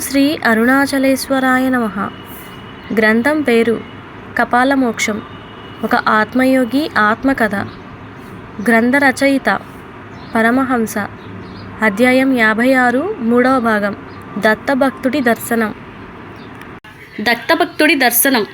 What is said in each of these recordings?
శ్రీ అరుణాచలేశ్వరాయ నమ. గ్రంథం పేరు కపాలమోక్షం. ఒక ఆత్మయోగి ఆత్మకథ. గ్రంథ రచయిత పరమహంస. అధ్యాయం యాభై ఆరు మూడవ భాగం. దత్తభక్తుడి దర్శనం. దత్తభక్తుడి దర్శనం.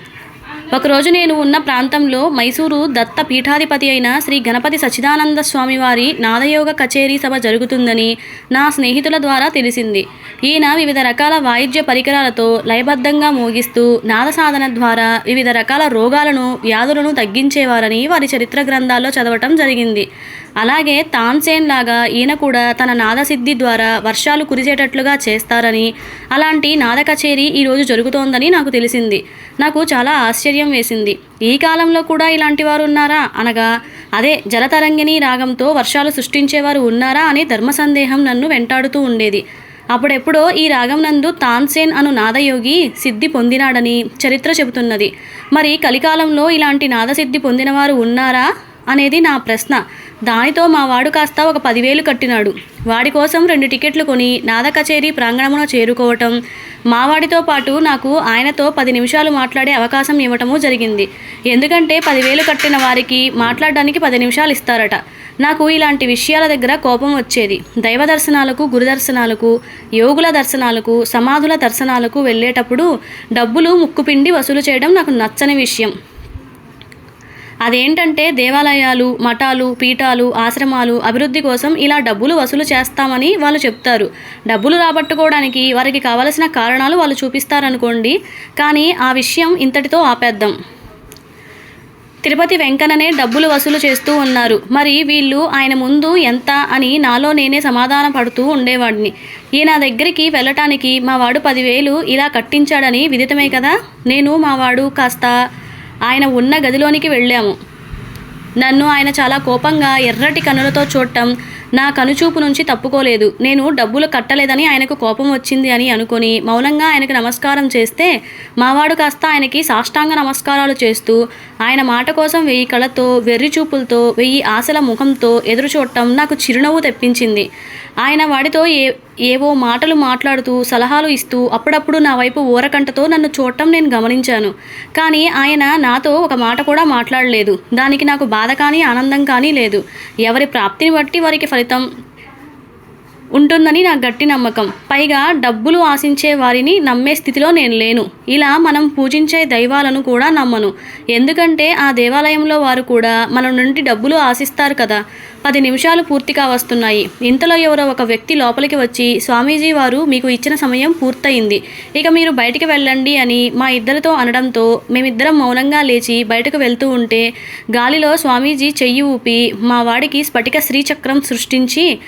ఒకరోజు నేను ఉన్న ప్రాంతంలో మైసూరు దత్త పీఠాధిపతి అయిన శ్రీ గణపతి సచ్చిదానంద స్వామివారి నాదయోగ కచేరీ సభ జరుగుతుందని నా స్నేహితుల ద్వారా తెలిసింది. ఈయన వివిధ రకాల వాయిద్య పరికరాలతో లయబద్ధంగా మోగిస్తూ నాద సాధన ద్వారా వివిధ రకాల రోగాలను వ్యాధులను తగ్గించేవారని వారి చరిత్ర గ్రంథాల్లో చదవటం జరిగింది. అలాగే తాన్సేన్ లాగా ఈయన కూడా తన నాదసిద్ధి ద్వారా వర్షాలు కురిసేటట్లుగా చేస్తారని అలాంటి నాద కచేరీ ఈరోజు జరుగుతోందని నాకు తెలిసింది. నాకు చాలా ఆశ్చర్యం వేసింది. ఈ కాలంలో కూడా ఇలాంటి వారు ఉన్నారా? అనగా అదే జలతరంగిణి రాగంతో వర్షాలు సృష్టించేవారు ఉన్నారా అనే ధర్మ సందేహం నన్ను వెంటాడుతూ ఉండేది. అప్పుడెప్పుడో ఈ రాగం నందు తాన్సేన్ అను నాదయోగి సిద్ధి పొందినాడని చరిత్ర చెబుతున్నది. మరి కలికాలంలో ఇలాంటి నాదసిద్ధి పొందినవారు ఉన్నారా? అనేది నా ప్రశ్న. దానితో మా వాడు కాస్త ఒక పదివేలు కట్టినాడు. వాడి కోసం రెండు టికెట్లు కొని నాద కచేరీ ప్రాంగణమున చేరుకోవటం మావాడితో పాటు నాకు ఆయనతో పది నిమిషాలు మాట్లాడే అవకాశం ఇవ్వటము జరిగింది. ఎందుకంటే పదివేలు కట్టిన వారికి మాట్లాడడానికి పది నిమిషాలు ఇస్తారట. నాకు ఇలాంటి విషయాల దగ్గర కోపం వచ్చేది. దైవ దర్శనాలకు గురుదర్శనాలకు యోగుల దర్శనాలకు సమాధుల దర్శనాలకు వెళ్ళేటప్పుడు డబ్బులు ముక్కుపిండి వసూలు చేయడం నాకు నచ్చని విషయం. అదేంటంటే దేవాలయాలు మఠాలు పీఠాలు ఆశ్రమాలు అభివృద్ధి కోసం ఇలా డబ్బులు వసూలు చేస్తామని వాళ్ళు చెప్తారు. డబ్బులు రాబట్టుకోవడానికి వారికి కావలసిన కారణాలు వాళ్ళు చూపిస్తారనుకోండి. కానీ ఆ విషయం ఇంతటితో ఆపేద్దాం. తిరుపతి వెంకన్ననే డబ్బులు వసూలు చేస్తూ ఉన్నారు. మరి వీళ్ళు ఆయన ముందు ఎంత అని నాలో నేనే సమాధాన పడుతూ ఉండేవాడిని. ఈయన దగ్గరికి వెళ్ళటానికి మా వాడు పదివేలు ఇలా కట్టించాడని విదితమే కదా? నేను మా వాడు కాస్త ఆయన ఉన్న గదిలోనికి వెళ్ళాము. నన్ను ఆయన చాలా కోపంగా ఎర్రటి కనులతో చూడటం నా కనుచూపు నుంచి తప్పుకోలేదు. నేను డబ్బులు కట్టలేదని ఆయనకు కోపం వచ్చింది అని అనుకొని మౌనంగా ఆయనకు నమస్కారం చేస్తే మావాడు కాస్త ఆయనకి సాష్టాంగ నమస్కారాలు చేస్తూ ఆయన మాట కోసం వెయ్యి కళ్ళతో వెర్రి చూపులతో వెయ్యి ఆశల ముఖంతో ఎదురు చూడటం నాకు చిరునవ్వు తెప్పించింది. ఆయన వాడితో ఏ ఏవో మాటలు మాట్లాడుతూ సలహాలు ఇస్తూ అప్పుడప్పుడు నా వైపు ఊరకంటతో నన్ను చూడటం నేను గమనించాను. కానీ ఆయన నాతో ఒక మాట కూడా మాట్లాడలేదు. దానికి నాకు బాధ కానీ ఆనందం కానీ లేదు. ఎవరి ప్రాప్తిని బట్టి వారికి ఫలితం ఉంటుందని నా గట్టి నమ్మకం. పైగా డబ్బులు ఆశించే వారిని నమ్మే స్థితిలో నేను లేను. ఇలా మనం పూజించే దైవాలను కూడా నమ్మను. ఎందుకంటే ఆ దేవాలయంలో వారు కూడా మన నుండి డబ్బులు ఆశిస్తారు కదా. పది నిమిషాలు పూర్తిగా వస్తున్నాయి. ఇంతలో ఎవరో ఒక వ్యక్తి లోపలికి వచ్చి స్వామీజీ వారు మీకు ఇచ్చిన సమయం పూర్తయింది. ఇక మీరు బయటికి వెళ్ళండి అని మా ఇద్దరితో అనడంతో మేమిద్దరం మౌనంగా లేచి బయటకు వెళ్తూ ఉంటే గాలిలో స్వామీజీ చెయ్యి ఊపి మా వాడికి స్ఫటిక శ్రీచక్రం సృష్టించి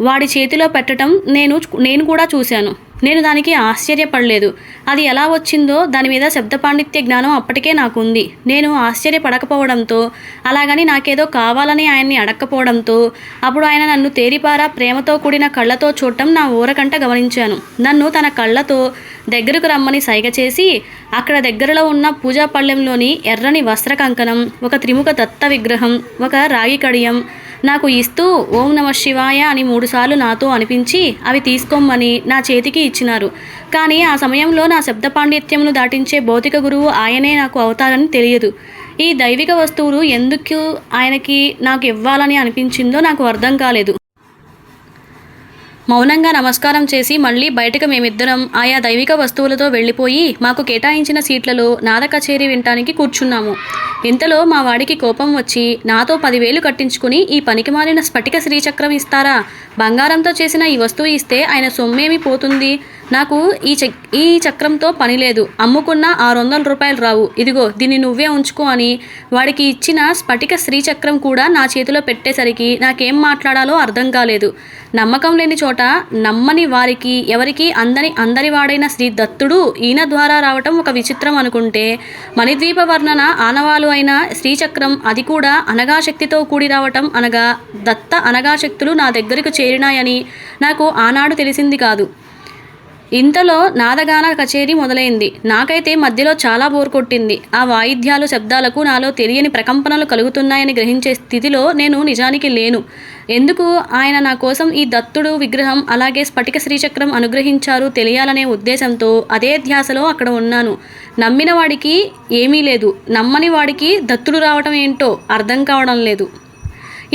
వాడి చేతిలో పెట్టడం నేను నేను కూడా చూశాను. నేను దానికి ఆశ్చర్యపడలేదు. అది ఎలా వచ్చిందో దాని మీద శబ్ద పాండిత్య జ్ఞానం అప్పటికే నాకు ఉంది నేను ఆశ్చర్యపడకపోవడంతో అలాగని నాకేదో కావాలని ఆయన్ని అడక్కపోవడంతో అప్పుడు ఆయన నన్ను తేరిపారా ప్రేమతో కూడిన కళ్ళతో చూడటం నా ఊరకంట గమనించాను. నన్ను తన కళ్ళతో దగ్గరకు రమ్మని సైగ చేసి అక్కడ దగ్గరలో ఉన్న పూజా పళ్ళెంలోని ఎర్రని వస్త్ర కంకణం ఒక త్రిముఖ దత్త విగ్రహం ఒక రాగి కడియం నాకు ఇస్తూ ఓం నమ శివాయ అని మూడుసార్లు నాతో అనిపించి అవి తీసుకోమని నా చేతికి ఇచ్చినారు. కానీ ఆ సమయంలో నా శబ్ద పాండిత్యమును దాటించే భౌతిక గురువు ఆయనే నాకు అవుతారని తెలియదు. ఈ దైవిక వస్తువులు ఎందుకు ఆయనకి నాకు ఇవ్వాలని అనిపించిందో నాకు అర్థం కాలేదు. మౌనంగా నమస్కారం చేసి మళ్ళీ బయటకు మేమిద్దరం ఆయా దైవిక వస్తువులతో వెళ్ళిపోయి మాకు కేటాయించిన సీట్లలో నాద కచేరీ వినటానికి కూర్చున్నాము. ఇంతలో మా వాడికి కోపం వచ్చి నాతో పదివేలు కట్టించుకుని ఈ పనికిమాలిన స్ఫటిక శ్రీచక్రం ఇస్తారా? బంగారంతో చేసిన ఈ వస్తువు ఇస్తే ఆయన సొమ్మేమి పోతుంది? నాకు ఈ చక్ ఈ చక్రంతో పని లేదు. అమ్ముకున్న ఆరు వందల రూపాయలు రావు. ఇదిగో దీన్ని నువ్వే ఉంచుకో అని వాడికి ఇచ్చిన స్ఫటిక శ్రీచక్రం కూడా నా చేతిలో పెట్టేసరికి నాకేం మాట్లాడాలో అర్థం కాలేదు. నమ్మకం లేని చోట నమ్మని వారికి ఎవరికి అందని అందరి వాడైన శ్రీ దత్తుడు ఈయన ద్వారా రావటం ఒక విచిత్రం అనుకుంటే మణిద్వీప వర్ణన ఆనవాలు అయిన శ్రీచక్రం అది కూడా అనగాశక్తితో కూడి రావటం అనగా దత్త అనగాశక్తులు నా దగ్గరకు చేరినాయని నాకు ఆనాడు తెలిసింది కాదు. ఇంతలో నాదగాన కచేరీ మొదలైంది. నాకైతే మధ్యలో చాలా బోర్ కొట్టింది. ఆ వాయిద్యాలు శబ్దాలకు నాలో తెలియని ప్రకంపనలు కలుగుతున్నాయని గ్రహించే స్థితిలో నేను నిజానికి లేను. ఎందుకు? ఆయన నా కోసం ఈ దత్తుడు విగ్రహం అలాగే స్ఫటిక శ్రీచక్రం అనుగ్రహించారు తెలియాలనే ఉద్దేశంతో అదే ధ్యాసలో అక్కడ ఉన్నాను. నమ్మిన వాడికి ఏమీ లేదు. నమ్మని వాడికి దత్తుడు రావటం ఏంటో అర్థం కావడం లేదు.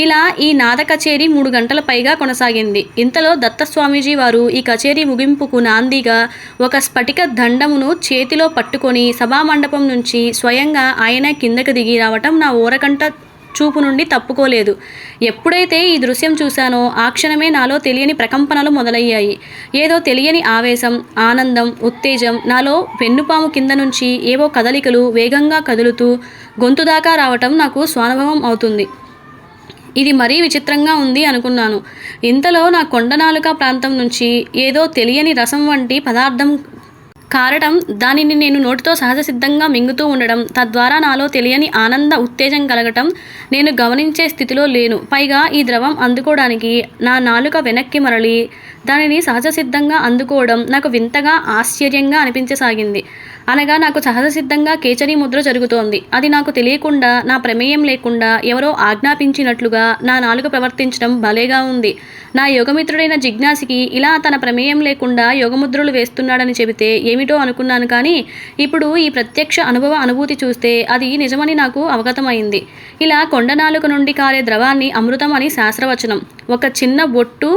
ఇలా ఈ నాద కచేరీ మూడు గంటల పైగా కొనసాగింది. ఇంతలో దత్తస్వామీజీ వారు ఈ కచేరీ ముగింపుకు నాందిగా ఒక స్ఫటిక దండమును చేతిలో పట్టుకొని సభామండపం నుంచి స్వయంగా ఆయన కిందకు దిగి రావటం నా ఊరకంట చూపు నుండి తప్పుకోలేదు. ఎప్పుడైతే ఈ దృశ్యం చూశానో ఆ క్షణమే నాలో తెలియని ప్రకంపనలు మొదలయ్యాయి. ఏదో తెలియని ఆవేశం ఆనందం ఉత్తేజం నాలో వెన్నుపాము కింద నుంచి ఏవో కదలికలు వేగంగా కదులుతూ గొంతు దాకా రావటం నాకు స్వానుభవం అవుతుంది. ఇది మరీ విచిత్రంగా ఉంది అనుకున్నాను. ఇంతలో నా కొండనాలుక ప్రాంతం నుంచి ఏదో తెలియని రసం వంటి పదార్థం కారటం దానిని నేను నోటితో సహజ సిద్ధంగా మింగుతూ ఉండడం తద్వారా నాలో తెలియని ఆనంద ఉత్తేజం కలగటం నేను గమనించే స్థితిలో లేను. పైగా ఈ ద్రవం అందుకోవడానికి నా నాలుక వెనక్కి మరలి దానిని సహజ సిద్ధంగా అందుకోవడం నాకు వింతగా ఆశ్చర్యంగా అనిపించసాగింది. అనగా నాకు సహజ సిద్ధంగా కేచరీ ముద్ర జరుగుతోంది. అది నాకు తెలియకుండా నా ప్రమేయం లేకుండా ఎవరో ఆజ్ఞాపించినట్లుగా నా నాలుక ప్రవర్తించడం భలేగా ఉంది. నా యోగమిత్రుడైన జిజ్ఞాసికి ఇలా తన ప్రమేయం లేకుండా యోగముద్రలు వేస్తున్నాడని చెబితే ఏమిటో అనుకున్నాను కానీ ఇప్పుడు ఈ ప్రత్యక్ష అనుభవ అనుభూతి చూస్తే అది నిజమని నాకు అవగతమైంది. ఇలా కొండ నాలుక నుండి కారే ద్రవాన్ని అమృతం అని శాస్త్రవచనం. ఒక చిన్న బొట్టు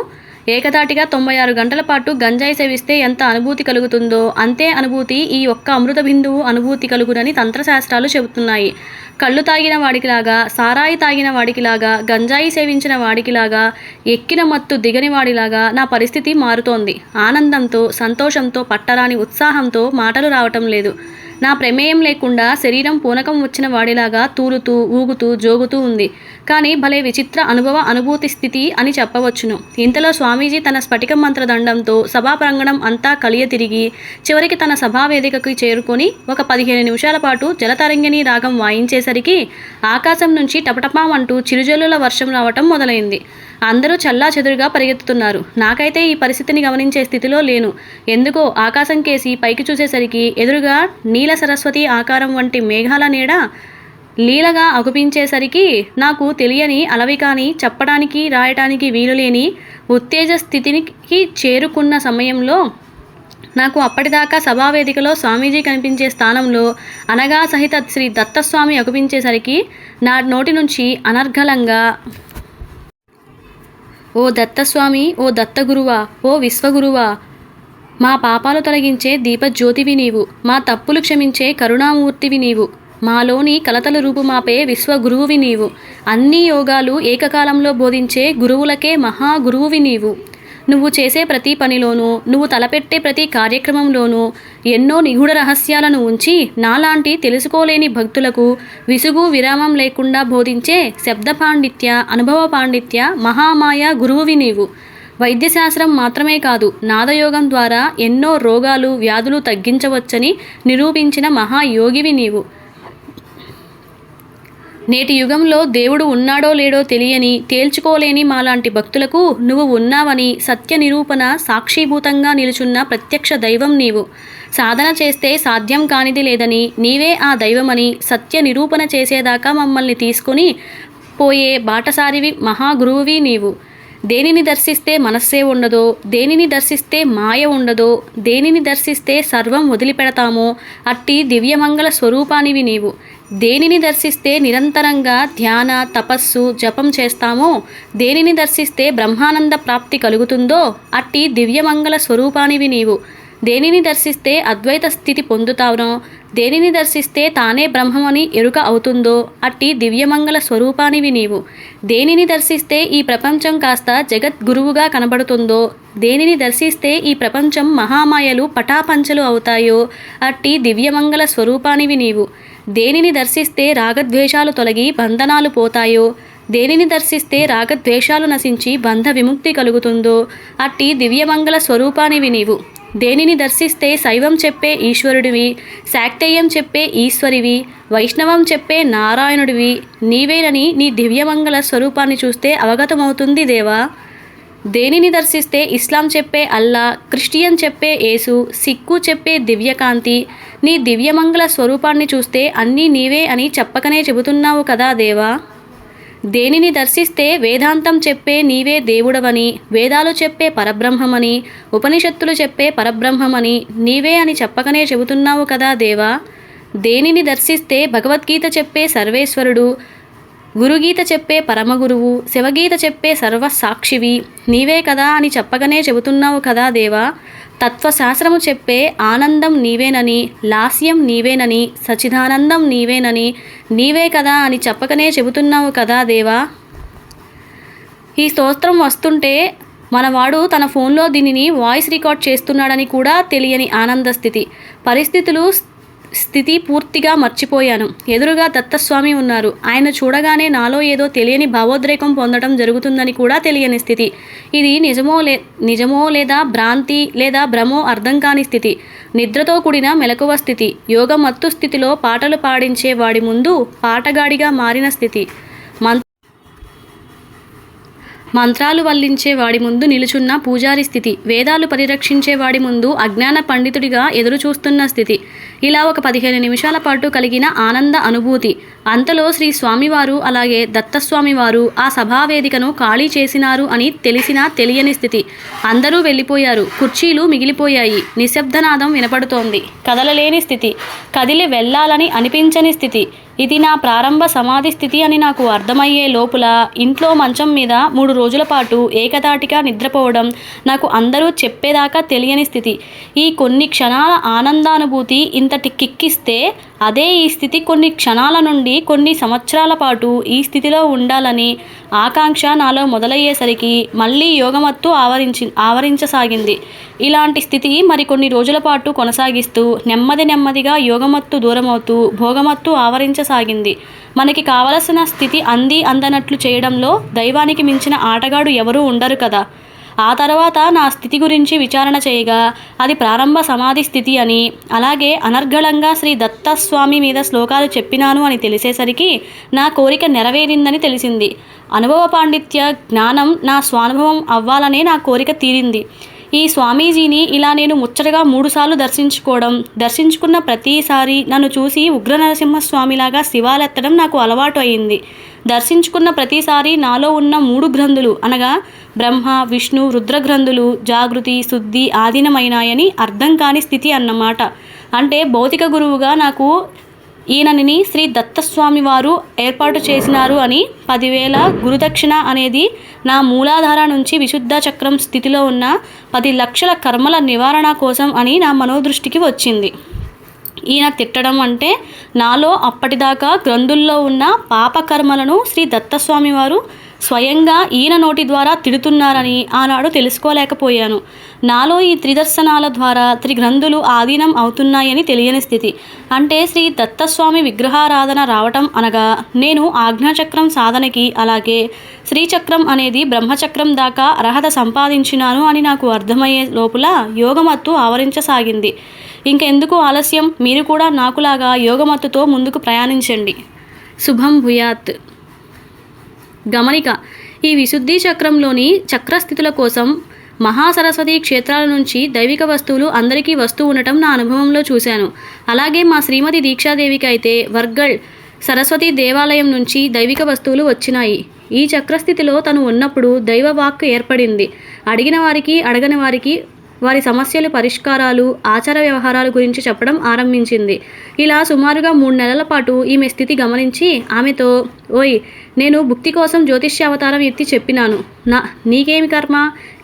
ఏకదాటిగా తొంభై ఆరు గంటల పాటు గంజాయి సేవిస్తే ఎంత అనుభూతి కలుగుతుందో అంతే అనుభూతి ఈ ఒక్క అమృత బిందువు అనుభూతి కలుగునని తంత్రశాస్త్రాలు చెబుతున్నాయి. కళ్ళు తాగిన వాడికిలాగా సారాయి తాగిన వాడికిలాగా గంజాయి సేవించిన వాడికిలాగా ఎక్కిన మత్తు దిగని వాడిలాగా నా పరిస్థితి మారుతోంది. ఆనందంతో సంతోషంతో పట్టరాని ఉత్సాహంతో మాటలు రావటం లేదు. నా ప్రమేయం లేకుండా శరీరం పూనకం వచ్చిన వాడిలాగా తూలుతూ ఊగుతూ జోగుతూ ఉంది. కానీ భలే విచిత్ర అనుభవ అనుభూతి స్థితి అని చెప్పవచ్చును. ఇంతలో స్వామీజీ తన స్ఫటిక మంత్ర దండంతో సభా ప్రాంగణం అంతా కలియ తిరిగి చివరికి తన సభా వేదికకి చేరుకొని ఒక పదిహేను నిమిషాల పాటు జలతరంగిణి రాగం వాయించేసరికి ఆకాశం నుంచి టపటపామంటూ చిరుజల్లుల వర్షం రావటం మొదలైంది. అందరూ చల్లా చెదురుగా పరిగెత్తుతున్నారు. నాకైతే ఈ పరిస్థితిని గమనించే స్థితిలో లేను. ఎందుకో ఆకాశం కేసి పైకి చూసేసరికి ఎదురుగా నీల సరస్వతి ఆకారం వంటి మేఘాల నీడ లీలగా అగుపించేసరికి నాకు తెలియని అలవి కానీ చెప్పడానికి రాయటానికి వీలులేని ఉత్తేజ స్థితికి చేరుకున్న సమయంలో నాకు అప్పటిదాకా సభావేదికలో స్వామీజీ కనిపించే స్థానంలో అనగా సహిత శ్రీ దత్తస్వామి అగుపించేసరికి నా నోటి నుంచి అనర్గళంగా ఓ దత్తస్వామి ఓ దత్తగురువా ఓ విశ్వగురువా! మా పాపాలు తొలగించే దీపజ్యోతివి నీవు మా తప్పులు క్షమించే కరుణామూర్తివి నీవు మాలోని కలతల రూపుమాపే విశ్వగురువువి నీవు అన్ని యోగాలు ఏకకాలంలో బోధించే గురువులకే మహా గురువువి నీవు. నువ్వు చేసే ప్రతి పనిలోనూ నువ్వు తలపెట్టే ప్రతి కార్యక్రమంలోనూ ఎన్నో నిగూఢ రహస్యాలను ఉంచి నాలాంటి తెలుసుకోలేని భక్తులకు విసుగు విరామం లేకుండా బోధించే శబ్ద పాండిత్య అనుభవ పాండిత్య మహామాయ గురువువి నీవు. వైద్యశాస్త్రం మాత్రమే కాదు నాదయోగం ద్వారా ఎన్నో రోగాలు వ్యాధులు తగ్గించవచ్చని నిరూపించిన మహాయోగివి నీవు. నేటి యుగంలో దేవుడు ఉన్నాడో లేడో తెలియని తేల్చుకోలేని మాలాంటి భక్తులకు నువ్వు ఉన్నావని సత్య నిరూపణ సాక్షిభూతంగా నిలుచున్న ప్రత్యక్ష దైవం నీవు. సాధన చేస్తే సాధ్యం కానిది లేదని నీవే ఆ దైవమని సత్య నిరూపణ చేసేదాకా మమ్మల్ని తీసుకుని పోయే బాటసారివి మహాగురువువి నీవు. దేనిని దర్శిస్తే మనస్సే ఉండదో దేనిని దర్శిస్తే మాయ ఉండదో దేనిని దర్శిస్తే సర్వం వదిలిపెడతామో అట్టి దివ్యమంగళ స్వరూపానివి నీవు. దేనిని దర్శిస్తే నిరంతరంగా ధ్యాన తపస్సు జపం చేస్తామో దేనిని దర్శిస్తే బ్రహ్మానంద ప్రాప్తి కలుగుతుందో అట్టి దివ్యమంగళ స్వరూపానివి నీవు. దేనిని దర్శిస్తే అద్వైత స్థితి పొందుతావునో దేనిని దర్శిస్తే తానే బ్రహ్మమని ఎరుక అవుతుందో అట్టి దివ్యమంగళ స్వరూపానివి నీవు. దేనిని దర్శిస్తే ఈ ప్రపంచం కాస్త జగద్గురువుగా కనబడుతుందో దేనిని దర్శిస్తే ఈ ప్రపంచం మహామాయలు పటాపంచలు అవుతాయో అట్టి దివ్యమంగళ స్వరూపానివి నీవు. దేనిని దర్శిస్తే రాగద్వేషాలు తొలగి బంధనాలు పోతాయో? దేనిని దర్శిస్తే రాగద్వేషాలు నశించి బంధ విముక్తి కలుగుతుందో? అట్టి దివ్యమంగళ స్వరూపానివి నీవు. దేనిని దర్శిస్తే శైవం చెప్పే ఈశ్వరుడివి శాక్తేయం చెప్పే ఈశ్వరివి వైష్ణవం చెప్పే నారాయణుడివి నీవేనని నీ దివ్యమంగళ స్వరూపాన్ని చూస్తే అవగతమవుతుంది దేవా? దేనిని దర్శిస్తే ఇస్లాం చెప్పే అల్లా క్రిస్టియన్ చెప్పే యేసు సిక్కు చెప్పే దివ్యకాంతి నీ దివ్యమంగళ స్వరూపాన్ని చూస్తే అన్నీ నీవే అని చెప్పకనే చెబుతున్నావు కదా దేవా? దేనిని దర్శిస్తే వేదాంతం చెప్పే నీవే దేవుడవని వేదాలు చెప్పే పరబ్రహ్మమని ఉపనిషత్తులు చెప్పే పరబ్రహ్మమని నీవే అని చెప్పకనే చెబుతున్నావు కదా దేవా? దేనిని దర్శిస్తే భగవద్గీత చెప్పే సర్వేశ్వరుడు గురుగీత చెప్పే పరమగురువు శివగీత చెప్పే సర్వసాక్షివి. నీవే కదా అని చెప్పకనే చెబుతున్నావు కదా దేవా. తత్వశాస్త్రము చెప్పే ఆనందం నీవేనని లాస్యం నీవేనని సచిదానందం నీవేనని నీవే కదా అని చెప్పకనే చెబుతున్నావు కదా దేవా. ఈ స్తోత్రం వస్తుంటే మనవాడు తన ఫోన్లో దీనిని వాయిస్ రికార్డ్ చేస్తున్నాడని కూడా తెలియని ఆనంద స్థితి పరిస్థితులు స్థితి పూర్తిగా మర్చిపోయాను. ఎదురుగా దత్తస్వామి ఉన్నారు. ఆయన చూడగానే నాలో ఏదో తెలియని భావోద్రేకం పొందడం జరుగుతుందని కూడా తెలియని స్థితి. ఇది నిజమో లే నిజమో లేదా భ్రాంతి లేదా భ్రమో అర్థం కాని స్థితి. నిద్రతో కూడిన మెలకువ స్థితి. యోగ మత్తు స్థితిలో పాటలు పాడించే వాడి ముందు పాటగాడిగా మారిన స్థితి. మంత్రాలు వల్లించే వాడి ముందు నిలుచున్న పూజారి స్థితి వేదాలు పరిరక్షించే వాడి ముందు అజ్ఞాన పండితుడిగా ఎదురు చూస్తున్న స్థితి. ఇలా ఒక పదిహేను నిమిషాల పాటు కలిగిన ఆనంద అనుభూతి. అంతలో శ్రీ స్వామివారు అలాగే దత్తస్వామివారు ఆ సభావేదికను ఖాళీ చేసినారు అని తెలిసినా తెలియని స్థితి. అందరూ వెళ్ళిపోయారు. కుర్చీలు మిగిలిపోయాయి. నిశ్శబ్దనాదం వినపడుతోంది. కదలలేని స్థితి. కదిలి వెళ్ళాలని అనిపించని స్థితి. ఇది నా ప్రారంభ సమాధి స్థితి అని నాకు అర్థమయ్యే లోపల ఇంట్లో మంచం మీద మూడు రోజుల పాటు ఏకదాటిగా నిద్రపోవడం నాకు అందరూ చెప్పేదాకా తెలియని స్థితి. ఈ కొన్ని క్షణాల ఆనందానుభూతి ఇంతటి కిక్కిస్తే అదే ఈ స్థితి కొన్ని క్షణాల నుండి కొన్ని సంవత్సరాల పాటు ఈ స్థితిలో ఉండాలని ఆకాంక్ష నాలో మొదలయ్యేసరికి మళ్ళీ యోగమత్తు ఆవరించి ఆవరించసాగింది. ఇలాంటి స్థితి మరికొన్ని రోజుల పాటు కొనసాగిస్తూ నెమ్మది నెమ్మదిగా యోగమత్తు దూరమవుతూ భోగమత్తు ఆవరించసాగింది. మనకి కావలసిన స్థితి అంది అందనట్లు చేయడంలో దైవానికి మించిన ఆటగాడు ఎవరూ ఉండరు కదా. ఆ తర్వాత నా స్థితి గురించి విచారణ చేయగా అది ప్రారంభ సమాధి స్థితి అని అలాగే అనర్గళంగా శ్రీ దత్తస్వామి మీద శ్లోకాలు చెప్పినాను అని తెలిసేసరికి నా కోరిక నెరవేరిందని తెలిసింది. అనుభవ పాండిత్య జ్ఞానం నా స్వానుభవం అవ్వాలనే నా కోరిక తీరింది. ఈ స్వామీజీని ఇలా నేను ముచ్చటగా మూడుసార్లు దర్శించుకోవడం దర్శించుకున్న ప్రతిసారి నన్ను చూసి ఉగ్ర నరసింహస్వామిలాగా శివాలెత్తడం నాకు అలవాటు అయింది. దర్శించుకున్న ప్రతిసారి నాలో ఉన్న మూడు గ్రంథులు అనగా బ్రహ్మ విష్ణు రుద్ర గ్రంథులు జాగృతి శుద్ధి ఆధీనమైనాయని అర్థం కాని స్థితి అన్నమాట. అంటే భౌతిక గురువుగా నాకు ఈయనని శ్రీ దత్తస్వామి వారు ఏర్పాటు చేసినారు అని పదివేల గురుదక్షిణ అనేది నా మూలాధార నుంచి విశుద్ధ చక్రం స్థితిలో ఉన్న పది లక్షల కర్మల నివారణ కోసం అని నా మనోదృష్టికి వచ్చింది. ఈయన తిట్టడం అంటే నాలో అప్పటిదాకా గ్రంథుల్లో ఉన్న పాపకర్మలను శ్రీ దత్తస్వామి వారు స్వయంగా ఈయన నోటి ద్వారా తిడుతున్నారని ఆనాడు తెలుసుకోలేకపోయాను. నాలో ఈ త్రిదర్శనాల ద్వారా త్రిగ్రంథులు ఆధీనం అవుతున్నాయని తెలియని స్థితి. అంటే శ్రీ దత్తస్వామి విగ్రహారాధన రావటం అనగా నేను ఆజ్ఞాచక్రం సాధనకి అలాగే శ్రీచక్రం అనేది బ్రహ్మచక్రం దాకా అర్హత సంపాదించినాను అని నాకు అర్థమయ్యే లోపల యోగమత్తు ఆవరించసాగింది. ఇంకెందుకు ఆలస్యం? మీరు కూడా నాకులాగా యోగమత్తుతో ముందుకు ప్రయాణించండి. శుభం భూయాత్. గమనిక ఈ విశుద్ధి చక్రంలోని చక్రస్థితుల కోసం మహాసరస్వతి క్షేత్రాల నుంచి దైవిక వస్తువులు అందరికీ వస్తూ ఉండటం నా అనుభవంలో చూశాను. అలాగే మా శ్రీమతి దీక్షాదేవికి అయితే వర్గల్ సరస్వతి దేవాలయం నుంచి దైవిక వస్తువులు వచ్చినాయి. ఈ చక్రస్థితిలో తను ఉన్నప్పుడు దైవ ఏర్పడింది. అడిగిన వారికి అడగని వారికి వారి సమస్యలు పరిష్కారాలు ఆచార వ్యవహారాల గురించి చెప్పడం ఆరంభించింది. ఇలా సుమారుగా మూడు నెలల పాటు ఈమె స్థితి గమనించి ఆమెతో ఓయ్ నేను భుక్తి కోసం జ్యోతిష్య అవతారం ఎత్తి చెప్పినాను. నా నీకేమి కర్మ?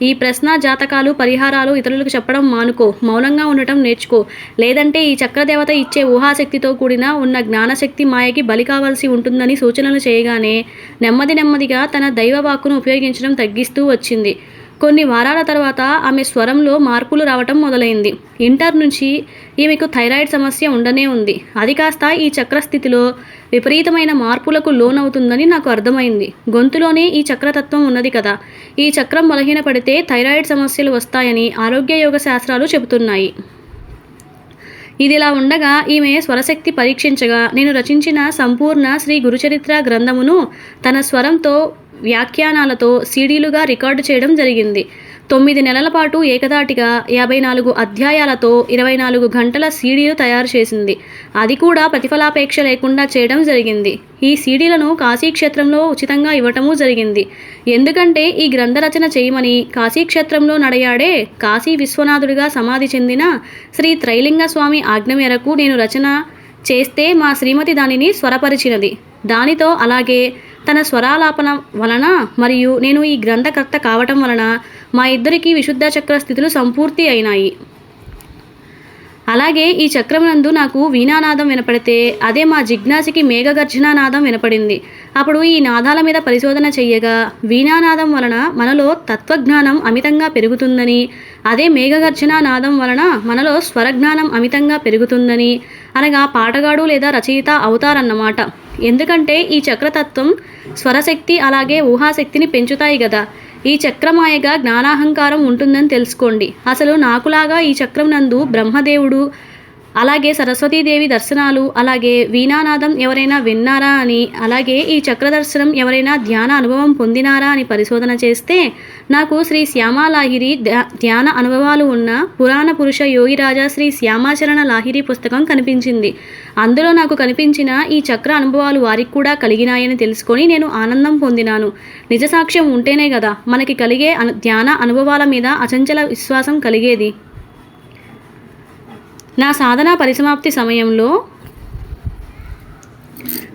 ఈ ప్రశ్న జాతకాలు పరిహారాలు ఇతరులకు చెప్పడం మానుకో. మౌనంగా ఉండటం నేర్చుకో. లేదంటే ఈ చక్రదేవత ఇచ్చే ఊహాశక్తితో కూడిన ఉన్న జ్ఞానశక్తి మాయకి బలి కావాల్సి ఉంటుందని సూచనలు చేయగానే నెమ్మది నెమ్మదిగా తన దైవ వాక్కును ఉపయోగించడం తగ్గిస్తూ వచ్చింది. కొన్ని వారాల తర్వాత ఆమె స్వరంలో మార్పులు రావటం మొదలైంది. ఇంటర్ నుంచి ఈమెకు థైరాయిడ్ సమస్య ఉండనే ఉంది. అది కాస్త ఈ చక్రస్థితిలో విపరీతమైన మార్పులకు లోనవుతుందని నాకు అర్థమైంది. గొంతులోనే ఈ చక్రతత్వం ఉన్నది కదా. ఈ చక్రం బలహీనపడితే థైరాయిడ్ సమస్యలు వస్తాయని ఆరోగ్య యోగ శాస్త్రాలు చెబుతున్నాయి. ఇదిలా ఉండగా ఈమె స్వరశక్తి పరీక్షించగా నేను రచించిన సంపూర్ణ శ్రీ గురుచరిత్ర గ్రంథమును తన స్వరంతో వ్యాఖ్యానాలతో సీడీలుగా రికార్డు చేయడం జరిగింది. తొమ్మిది నెలల పాటు ఏకదాటిగా యాభై నాలుగు అధ్యాయాలతో ఇరవై నాలుగు గంటల సీడీలు తయారు చేసింది. అది కూడా ప్రతిఫలాపేక్ష లేకుండా చేయడం జరిగింది. ఈ సీడీలను కాశీక్షేత్రంలో ఉచితంగా ఇవ్వటము జరిగింది. ఎందుకంటే ఈ గ్రంథ రచన చేయమని కాశీక్షేత్రంలో నడయాడే కాశీ విశ్వనాథుడిగా సమాధి చెందిన శ్రీ త్రైలింగ స్వామి ఆజ్ఞ మేరకు నేను రచన చేస్తే మా శ్రీమతి దానిని స్వరపరిచినది. దానితో అలాగే తన స్వరాలాపన వలన మరియు నేను ఈ గ్రంథకర్త కావటం వలన మా ఇద్దరికి విశుద్ధ చక్ర స్థితులు సంపూర్తి అయినాయి. అలాగే ఈ చక్రమునందు నాకు వీణానాదం వినపడితే అదే మా జిజ్ఞాసికి మేఘగర్జనానాదం వినపడింది. అప్పుడు ఈ నాదాల మీద పరిశోధన చెయ్యగా వీణానాదం వలన మనలో తత్వజ్ఞానం అమితంగా పెరుగుతుందని అదే మేఘగర్జన నాదం వలన మనలో స్వరజ్ఞానం అమితంగా పెరుగుతుందని అనగా పాటగాడు లేదా రచయిత అవుతారన్నమాట. ఎందుకంటే ఈ చక్రతత్వం స్వరశక్తి అలాగే ఊహాశక్తిని పెంచుతాయి కదా ఈ చక్రమాయగా జ్ఞానాహంకారం ఉంటుందని తెలుసుకోండి. అసలు నాకులాగా ఈ చక్రం నందు బ్రహ్మదేవుడు అలాగే సరస్వతీదేవి దర్శనాలు అలాగే వీణానాదం ఎవరైనా విన్నారా అని అలాగే ఈ చక్ర దర్శనం ఎవరైనా ధ్యాన అనుభవం పొందినారా అని పరిశోధన చేస్తే నాకు శ్రీ శ్యామాలాహిరి ధ్యాన అనుభవాలు ఉన్న పురాణ పురుష యోగిరాజా శ్రీ శ్యామాచరణ లాహిరి పుస్తకం కనిపించింది. అందులో నాకు కనిపించిన ఈ చక్ర అనుభవాలు వారికి కూడా కలిగినాయని తెలుసుకొని నేను ఆనందం పొందినాను. నిజ సాక్ష్యం ఉంటేనే కదా మనకి కలిగే అను ధ్యాన అనుభవాల మీద అచంచల విశ్వాసం కలిగేది. నా సాధన పరిసమాప్తి సమయంలో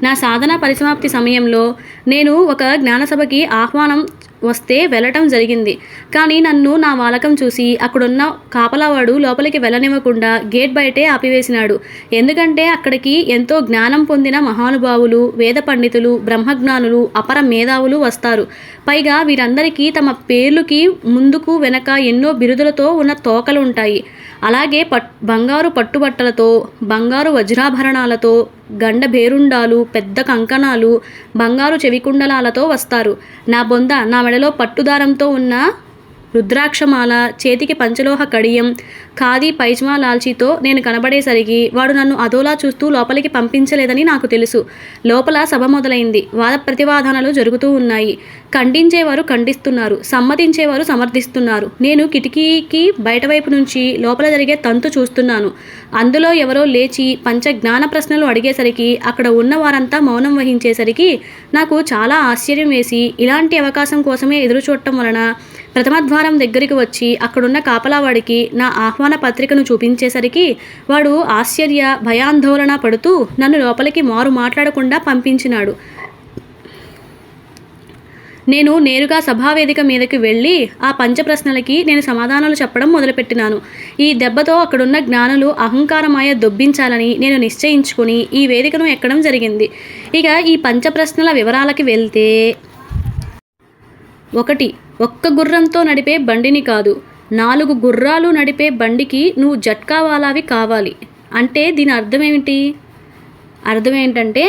నా సాధన పరిసమాప్తి సమయంలో నేను ఒక జ్ఞానసభకి ఆహ్వానం వస్తే వెళ్ళటం జరిగింది. కానీ నన్ను నా వాలకం చూసి అక్కడున్న కాపలావాడు లోపలికి వెళ్ళనివ్వకుండా గేట్ బయటే ఆపివేసినాడు. ఎందుకంటే అక్కడికి ఎంతో జ్ఞానం పొందిన మహానుభావులు వేద పండితులు బ్రహ్మజ్ఞానులు అపర మేధావులు వస్తారు. పైగా వీరందరికీ తమ పేర్లుకి ముందుకు వెనక ఎన్నో బిరుదులతో ఉన్న తోకలు ఉంటాయి అలాగే పట్ బంగారు పట్టుబట్టలతో బంగారు వజ్రాభరణాలతో గండ బేరుండాలు పెద్ద కంకణాలు బంగారు చెవికుండలాలతో వస్తారు. నా బొంద నా మెడలో పట్టుదారంతో ఉన్న రుద్రాక్షమాల చేతికి పంచలోహ కడియం ఖాదీ పైజ్మా లాల్చీతో నేను కనబడేసరికి వాడు నన్ను అదోలా చూస్తూ లోపలికి పంపించలేదని నాకు తెలుసు. లోపల సభ మొదలైంది. వాద ప్రతివాదనలు జరుగుతూ ఉన్నాయి. ఖండించేవారు ఖండిస్తున్నారు. సమ్మతించేవారు సమర్థిస్తున్నారు. నేను కిటికీకి బయటవైపు నుంచి లోపల జరిగే తంతు చూస్తున్నాను. అందులో ఎవరో లేచి పంచ జ్ఞాన ప్రశ్నలు అడిగేసరికి అక్కడ ఉన్న వారంతా మౌనం వహించేసరికి నాకు చాలా ఆశ్చర్యం వేసి ఇలాంటి అవకాశం కోసమే ఎదురు చూడటం వలన ప్రథమద్వారం దగ్గరికి వచ్చి అక్కడున్న కాపలావాడికి నా ఆహ్వాన పత్రికను చూపించేసరికి వాడు ఆశ్చర్య భయాందోళన పడుతూ నన్ను లోపలికి మారు మాట్లాడకుండా పంపించినాడు. నేను నేరుగా సభావేదిక మీదకి వెళ్ళి ఆ పంచ ప్రశ్నలకి నేను సమాధానాలు చెప్పడం మొదలుపెట్టినాను. ఈ దెబ్బతో అక్కడున్న జ్ఞానులు అహంకారమాయ దొబ్బించాలని నేను నిశ్చయించుకుని ఈ వేదికను ఎక్కడం జరిగింది. ఇక ఈ పంచ ప్రశ్నల వివరాలకి వెళ్తే ఒకటి ఒక్క గుర్రంతో నడిపే బండిని కాదు. నాలుగు గుర్రాలు నడిపే బండికి నువ్వు జట్కావాలావి కావాలి. అంటే దీని అర్థం ఏమిటి అర్థం ఏంటంటే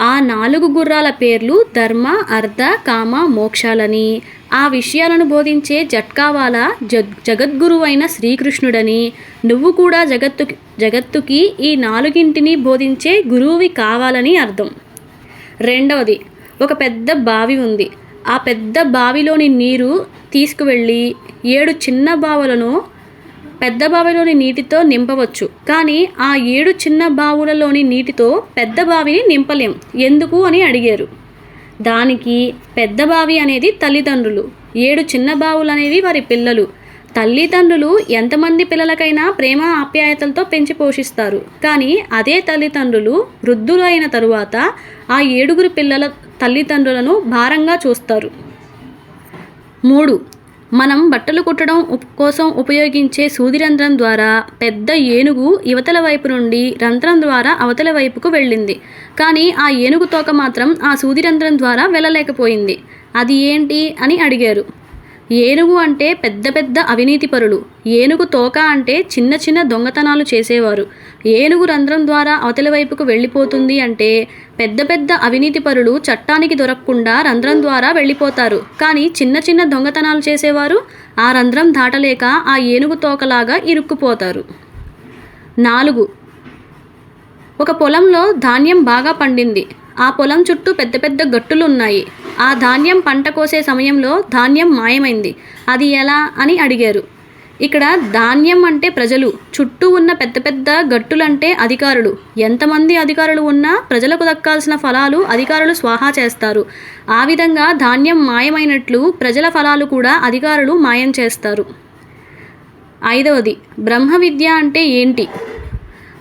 ఆ నాలుగు గుర్రాల పేర్లు ధర్మ అర్ధ కామ మోక్షాలని. ఆ విషయాలను బోధించే జట్కావాల జగ్ జగద్గురువైన శ్రీకృష్ణుడని. నువ్వు కూడా జగత్తు జగత్తుకి ఈ నాలుగింటిని బోధించే గురువువి కావాలని అర్థం. రెండవది ఒక పెద్ద బావి ఉంది. ఆ పెద్ద బావిలోని నీరు తీసుకువెళ్ళి ఏడు చిన్న బావులను పెద్ద బావిలోని నీటితో నింపవచ్చు. కానీ ఆ ఏడు చిన్న బావులలోని నీటితో పెద్ద బావిని నింపలేం. ఎందుకు అని అడిగారు. దానికి పెద్ద బావి అనేది తల్లిదండ్రులు ఏడు చిన్న బావులు అనేవి వారి పిల్లలు. తల్లిదండ్రులు ఎంతమంది పిల్లలకైనా ప్రేమ ఆప్యాయతలతో పెంచి పోషిస్తారు. కానీ అదే తల్లిదండ్రులు వృద్ధులు అయిన తరువాత ఆ ఏడుగురు పిల్లల తల్లిదండ్రులను భారంగా చూస్తారు. మూడు మనం బట్టలు కుట్టడం కోసం ఉపయోగించే సూది రంధ్రం ద్వారా పెద్ద ఏనుగు యువతల వైపు నుండి రంధ్రం ద్వారా అవతల వైపుకు వెళ్ళింది. కానీ ఆ ఏనుగు తోక మాత్రం ఆ సూది రంధ్రం ద్వారా వెళ్ళలేకపోయింది. అది ఏంటి అని అడిగారు. ఏనుగు అంటే పెద్ద పెద్ద అవినీతిపరులు ఏనుగు తోక అంటే చిన్న చిన్న దొంగతనాలు చేసేవారు. ఏనుగు రంధ్రం ద్వారా అవతలి వైపుకు వెళ్ళిపోతుంది అంటే పెద్ద పెద్ద అవినీతిపరులు చట్టానికి దొరకకుండా రంధ్రం ద్వారా వెళ్ళిపోతారు. కానీ చిన్న చిన్న దొంగతనాలు చేసేవారు ఆ రంధ్రం దాటలేక ఆ ఏనుగు తోకలాగా ఇరుక్కుపోతారు. నాలుగు. ఒక పొలంలో ధాన్యం బాగా పండింది. ఆ పొలం చుట్టూ పెద్ద పెద్ద గట్టులు ఉన్నాయి ఆ ధాన్యం పంట కోసే సమయంలో ధాన్యం మాయమైంది. అది ఎలా అని అడిగారు. ఇక్కడ ధాన్యం అంటే ప్రజలు చుట్టూ ఉన్న పెద్ద పెద్ద గట్టులంటే అధికారులు. ఎంతమంది అధికారులు ఉన్నా ప్రజలకు దక్కాల్సిన ఫలాలు అధికారులు స్వాహా చేస్తారు. ఆ విధంగా ధాన్యం మాయమైనట్లు ప్రజల ఫలాలు కూడా అధికారులు మాయం చేస్తారు. ఐదవది బ్రహ్మ విద్య అంటే ఏంటి?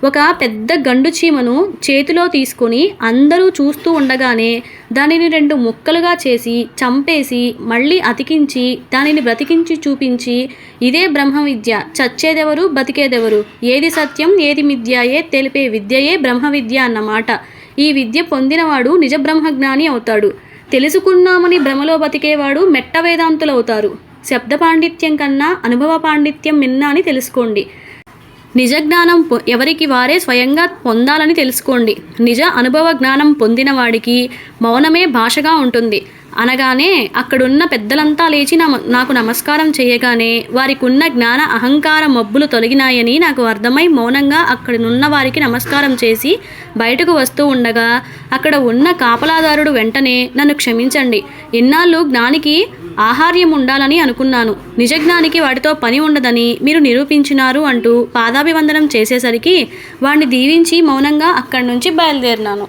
ఒక పెద్ద గండు చీమను చేతిలో తీసుకొని అందరూ చూస్తూ ఉండగానే దానిని రెండు ముక్కలుగా చేసి చంపేసి మళ్ళీ అతికించి దానిని బ్రతికించి చూపించి ఇదే బ్రహ్మ విద్య. చచ్చేదెవరు? బతికేదెవరు? ఏది సత్యం? ఏది మిథ్యాయే? తెలిపే విద్యయే బ్రహ్మ విద్య అన్నమాట ఈ విద్య పొందినవాడు నిజ బ్రహ్మజ్ఞాని అవుతాడు. తెలుసుకున్నామని భ్రమలో బతికేవాడు మెట్ట వేదాంతులవుతారు శబ్ద పాండిత్యం కన్నా అనుభవ పాండిత్యం మిన్నా అని తెలుసుకోండి. నిజ జ్ఞానం పొ- ఎవరికి వారే స్వయంగా పొందాలని తెలుసుకోండి. నిజ అనుభవ జ్ఞానం పొందిన వాడికి మౌనమే భాషగా ఉంటుంది. అనగానే అక్కడున్న పెద్దలంతా లేచి నాకు నమస్కారం చేయగానే వారికి ఉన్న జ్ఞాన అహంకార మబ్బులు తొలగినాయని నాకు అర్థమై మౌనంగా అక్కడున్న వారికి నమస్కారం చేసి బయటకు వస్తూ ఉండగా అక్కడ ఉన్న కాపలాదారుడు వెంటనే నన్ను క్షమించండి. ఇన్నాళ్ళు జ్ఞానికి ఆహార్యం ఉండాలని అనుకున్నాను. నిజజ్ఞానికి వాడితో పని ఉండదని మీరు నిరూపించినారు అంటూ పాదాభివందనం చేసేసరికి వాడిని దీవించి మౌనంగా అక్కడి నుంచి బయలుదేరినాను.